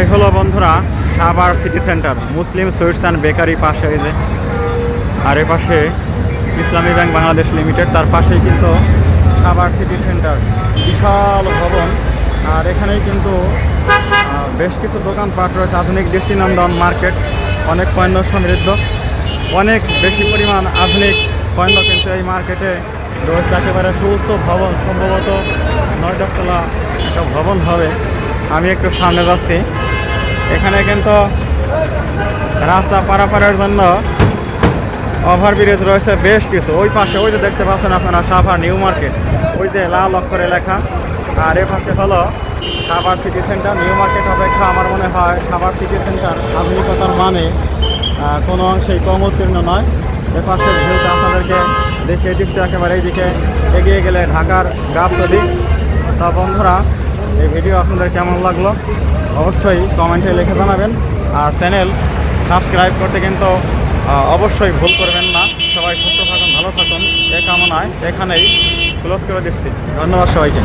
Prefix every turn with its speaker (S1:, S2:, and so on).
S1: এই হলো বন্ধুরা, Savar city centre, Muslim sweets and bakery পাশে এই যে, আর এ পাশে ইসলামী ব্যাংক বাংলাদেশ লিমিটেড, তার পাশেই কিন্তু সাভার সিটি সেন্টার, বিশাল ভবন। আর এখানেই কিন্তু বেশ কিছু দোকানপাট রয়েছে, আধুনিক দৃষ্টিনন্দন মার্কেট, অনেক পণ্য সমৃদ্ধ। অনেক বেশি পরিমাণ আধুনিক পণ্য কিন্তু এই মার্কেটে রয়েছে। একেবারে সুস্থ ভবন, সম্ভবত নয় দশতলা একটা ভবন হবে। আমি একটু সামনে যাচ্ছি। এখানে কিন্তু রাস্তা পারাপারের জন্য ওভারব্রিজ রয়েছে বেশ কিছু। ওই পাশে ওই যে দেখতে পাচ্ছেন আপনারা সাভার নিউ মার্কেট ওই যে লাল অক্ষরে লেখা। আর এ পাশে হলো Savar city centre new market অপেক্ষা আমার মনে হয় সাভার সিটি সেন্টার আধুনিকতার মানে কোনো অংশেই কম উত্তীর্ণ নয়। এ পাশের ভিউটা আপনাদেরকে দেখিয়ে দিচ্ছে একেবারে এইদিকে। এগিয়ে গেলে ঢাকার গাবতলি। তা বন্ধুরা এই ভিডিও আপনাদের কেমন লাগল? অবশ্যই কমেন্টে লিখে জানাবেন। আর চ্যানেল সাবস্ক্রাইব করতে কিন্তু অবশ্যই ভুল করবেন না। সবাই সুস্থ থাকুন, ভালো থাকুন। এ কামনায় এখানেই ক্লোজ করে দিচ্ছি। ধন্যবাদ সবাইকে।